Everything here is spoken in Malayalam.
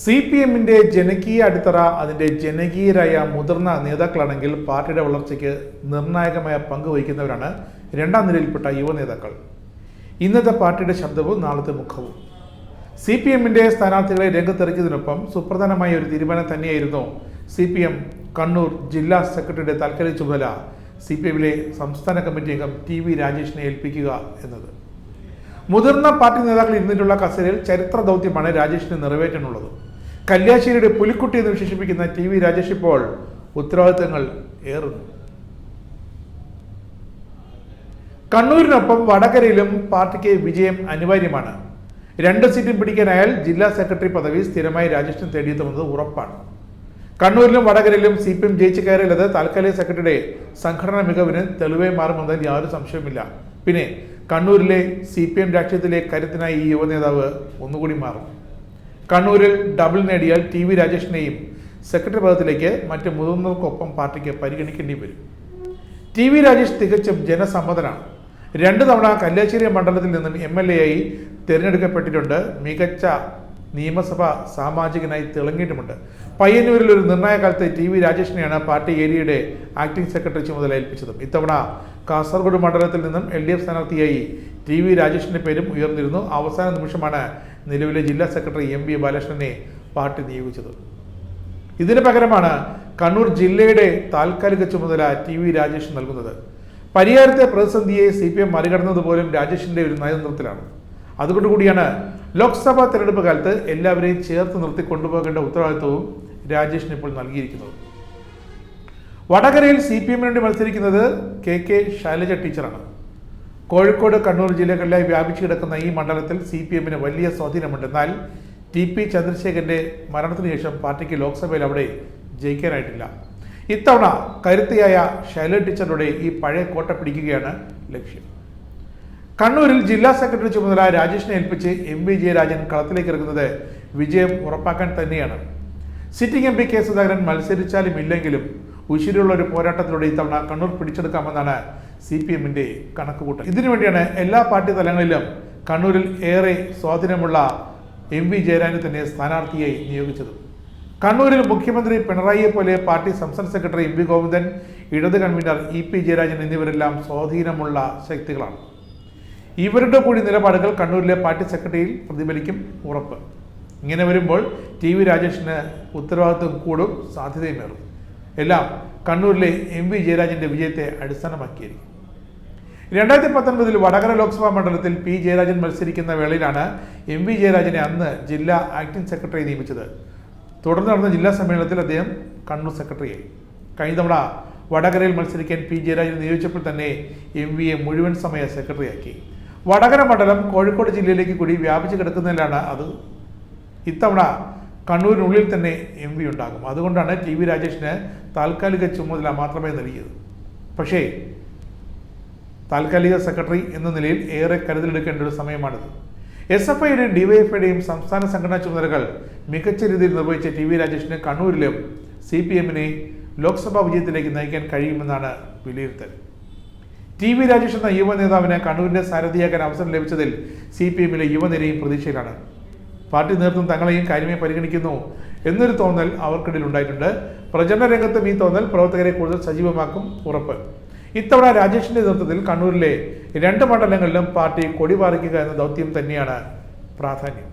സി പി എമ്മിന്റെ ജനകീയ അടിത്തറ അതിന്റെ ജനകീയരായ മുതിർന്ന നേതാക്കളാണെങ്കിൽ പാർട്ടിയുടെ വളർച്ചയ്ക്ക് നിർണായകമായ പങ്ക് വഹിക്കുന്നവരാണ് രണ്ടാം നിരയിൽപ്പെട്ട യുവ നേതാക്കൾ. ഇന്നത്തെ പാർട്ടിയുടെ ശബ്ദവും നാളത്തെ മുഖവും. സി പി എമ്മിന്റെ സ്ഥാനാർത്ഥികളെ രംഗത്തിറക്കിയതിനൊപ്പം സുപ്രധാനമായ ഒരു തീരുമാനം തന്നെയായിരുന്നു സി പി എം കണ്ണൂർ ജില്ലാ സെക്രട്ടറിയുടെ താൽക്കാലിക ചുമതല സി പി എമ്മിലെ സംസ്ഥാന കമ്മിറ്റി അംഗം ടി വി രാജേഷിനെ ഏൽപ്പിക്കുക എന്നത്. മുതിർന്ന പാർട്ടി നേതാക്കൾ ഇരുന്നിട്ടുള്ള കസേരയിൽ ചരിത്ര ദൗത്യമാണ് രാജേഷിന് നിറവേറ്റാനുള്ളത്. കല്യാശ്ശേരിയുടെ പുലിക്കുട്ടി എന്ന് വിശേഷിപ്പിക്കുന്ന ടി വി രാജേഷ് ഇപ്പോൾ ഉത്തരവാദിത്തങ്ങൾ ഏറുന്നു. കണ്ണൂരിനൊപ്പം വടകരയിലും പാർട്ടിക്ക് വിജയം അനിവാര്യമാണ്. രണ്ട് സീറ്റും പിടിക്കാനായാൽ ജില്ലാ സെക്രട്ടറി പദവി സ്ഥിരമായി രാജേഷിന് തേടിയെത്തുന്നത് ഉറപ്പാണ്. കണ്ണൂരിലും വടകരയിലും സി പി എം ജയിച്ചു കയറിയുള്ളത് താൽക്കാലിക സെക്രട്ടറിയുടെ സംഘടനാ മികവിന് തെളിവായി മാറുമെന്നതിൽ യാതൊരു സംശയവുമില്ല. പിന്നെ കണ്ണൂരിലെ സി പി എം രാഷ്ട്രീയത്തിലെ കരുത്തിനായി ഈ യുവനേതാവ് ഒന്നുകൂടി മാറും. കണ്ണൂരിൽ ഡബിൾ നേടിയാൽ ടി വി രാജേഷിനെയും സെക്രട്ടറി പദത്തിലേക്ക് മറ്റ് മുതിർന്നവർക്കൊപ്പം പാർട്ടിക്ക് പരിഗണിക്കേണ്ടി വരും. ടി വി രാജേഷ് തികച്ചും ജനസമ്മതനാണ്. രണ്ട് തവണ കല്യാശ്ശേരി മണ്ഡലത്തിൽ നിന്നും എം എൽ എ ആയി തിരഞ്ഞെടുക്കപ്പെട്ടിട്ടുണ്ട്. മികച്ച നിയമസഭാ സാമാജികനായി തിളങ്ങിയിട്ടുമുണ്ട്. പയ്യന്നൂരിൽ ഒരു നിർണായ കാലത്ത് ടി വി രാജേഷിനെയാണ് പാർട്ടി ഏരിയയുടെ ആക്ടിംഗ് സെക്രട്ടറി ചുമതല ഏൽപ്പിച്ചതും. ഇത്തവണ കാസർഗോഡ് മണ്ഡലത്തിൽ നിന്നും എൽ ഡി എഫ് സ്ഥാനാർത്ഥിയായി ടി വി രാജേഷിന്റെ പേരും ഉയർന്നിരുന്നു. അവസാന നിമിഷമാണ് നിലവിലെ ജില്ലാ സെക്രട്ടറി എം വി ബാലകൃഷ്ണനെ പാർട്ടി നിയോഗിച്ചത്. ഇതിന് പകരമാണ് കണ്ണൂർ ജില്ലയുടെ താൽക്കാലിക ചുമതല ടി വി രാജേഷ് നൽകുന്നത്. പരിഹാരത്തെ പ്രതിസന്ധിയെ സി പി എം മറികടന്നത് പോലും രാജേഷിന്റെ ഒരു നയതന്ത്രത്തിലാണ്. അതുകൊണ്ട് കൂടിയാണ് ലോക്സഭാ തെരഞ്ഞെടുപ്പ് കാലത്ത് എല്ലാവരെയും ചേർത്ത് നിർത്തി കൊണ്ടുപോകേണ്ട ഉത്തരവാദിത്വവും രാജേഷിന് ഇപ്പോൾ നൽകിയിരിക്കുന്നത്. വടകരയിൽ സി പി എമ്മിന് വേണ്ടി മത്സരിക്കുന്നത് കെ കെ ശൈലജ ടീച്ചറാണ്. കോഴിക്കോട് കണ്ണൂർ ജില്ലകളിലായി വ്യാപിച്ചു കിടക്കുന്ന ഈ മണ്ഡലത്തിൽ സി പി എമ്മിന് വലിയ സ്വാധീനമുണ്ട് എന്നാൽ ടി പി ചന്ദ്രശേഖരന്റെ മരണത്തിന് ശേഷം പാർട്ടിക്ക് ലോക്സഭയിൽ അവിടെ ജയിക്കാനായിട്ടില്ല. ഇത്തവണ കരുത്തിയായ ശൈലജ ടീച്ചറുടെ ഈ പഴയ കോട്ട പിടിക്കുകയാണ് ലക്ഷ്യം. കണ്ണൂരിൽ ജില്ലാ സെക്രട്ടറി ചുമതല രാജേഷിനെ ഏൽപ്പിച്ച് എം വി ജയരാജൻ കളത്തിലേക്ക് ഇറങ്ങുന്നത് വിജയം ഉറപ്പാക്കാൻ തന്നെയാണ്. Sitting M P K Sudhakaran മത്സരിച്ചാലും ഇല്ലെങ്കിലും ഉശിരുള്ള ഒരു പോരാട്ടത്തിലൂടെ ഇത്തവണ കണ്ണൂർ പിടിച്ചെടുക്കാമെന്നാണ് സി പി എമ്മിന്റെ കണക്കുകൂട്ടൽ. ഇതിനുവേണ്ടിയാണ് എല്ലാ പാർട്ടി തലങ്ങളിലും കണ്ണൂരിൽ ഏറെ സ്വാധീനമുള്ള എം വി ജയരാജനെ തന്നെ സ്ഥാനാർത്ഥിയായി നിയോഗിച്ചത്. കണ്ണൂരിൽ മുഖ്യമന്ത്രി പിണറായിയെ പോലെ പാർട്ടി സംസ്ഥാന സെക്രട്ടറി എം വി ഗോവിന്ദൻ ഇടത് കൺവീനർ ഇ പി ജയരാജൻ എന്നിവരെല്ലാം സ്വാധീനമുള്ള ശക്തികളാണ്. ഇവരുടെ കൂടി നിലപാടുകൾ കണ്ണൂരിലെ പാർട്ടി സെക്രട്ടറിയിൽ പ്രതിഫലിക്കും ഉറപ്പ്. ഇങ്ങനെ വരുമ്പോൾ ടി വി രാജേഷിന് ഉത്തരവാദിത്വം കൂടും സാധ്യതയുമേറും എല്ലാം കണ്ണൂരിലെ എം വി ജയരാജന്റെ വിജയത്തെ അടിസ്ഥാനമാക്കിയിരിക്കും രണ്ടായിരത്തി പത്തൊൻപതിൽ വടകര ലോക്സഭാ മണ്ഡലത്തിൽ പി ജയരാജൻ മത്സരിക്കുന്ന വേളയിലാണ് എം വി ജയരാജനെ അന്ന് ജില്ലാ ആക്ടിംഗ് സെക്രട്ടറി നിയമിച്ചത്. തുടർന്ന് നടന്ന ജില്ലാ സമ്മേളനത്തിൽ അദ്ദേഹം കണ്ണൂർ സെക്രട്ടറിയായി. കഴിഞ്ഞ തവണ വടകരയിൽ മത്സരിക്കാൻ പി ജയരാജൻ നിയോഗിച്ചപ്പോൾ തന്നെ എം വിയെ മുഴുവൻ സമയ സെക്രട്ടറിയാക്കി. വടകര മണ്ഡലം കോഴിക്കോട് ജില്ലയിലേക്ക് കൂടി വ്യാപിച്ചു കിടക്കുന്നതിലാണ് അത് ഇത്തവണ കണ്ണൂരിനുള്ളിൽ തന്നെ എം വി ഉണ്ടാകും. അതുകൊണ്ടാണ് ടി വി രാജേഷിന് താൽക്കാലിക ചുമതല മാത്രമേ നൽകിയത്. പക്ഷേ താൽക്കാലിക സെക്രട്ടറി എന്ന നിലയിൽ ഏറെ കരുതലെടുക്കേണ്ട ഒരു സമയമാണിത്. എസ് എഫ് ഐയുടെയും ഡിവൈഎഫ്ഐയുടെയും സംസ്ഥാന സംഘടനാ ചുമതലകൾ മികച്ച രീതിയിൽ നിർവഹിച്ച ടി വി രാജേഷിന് കണ്ണൂരിലും സി പി എമ്മിനെ ലോക്സഭാ വിജയത്തിലേക്ക് നയിക്കാൻ കഴിയുമെന്നാണ് വിലയിരുത്തൽ. ടി വി രാജേഷ് എന്ന യുവ നേതാവിന് കണ്ണൂരിന്റെ സാരഥിയാക്കാൻ അവസരം ലഭിച്ചതിൽ സി പി എമ്മിലെ യുവനിരയും പ്രതീക്ഷയിലാണ്. പാർട്ടി നേതൃത്വം തങ്ങളെയും കാര്യമായി പരിഗണിക്കുന്നു എന്നൊരു തോന്നൽ അവർക്കിടയിൽ ഉണ്ടായിട്ടുണ്ട്. പ്രചരണ രംഗത്തും ഈ തോന്നൽ പ്രവർത്തകരെ കൂടുതൽ സജീവമാക്കും ഉറപ്പ്. ഇത്തവണ രാജേഷിന്റെ നേതൃത്വത്തിൽ കണ്ണൂരിലെ രണ്ട് മണ്ഡലങ്ങളിലും പാർട്ടി കൊടി പാറിക്കുക എന്ന ദൗത്യം തന്നെയാണ് പ്രാധാന്യം.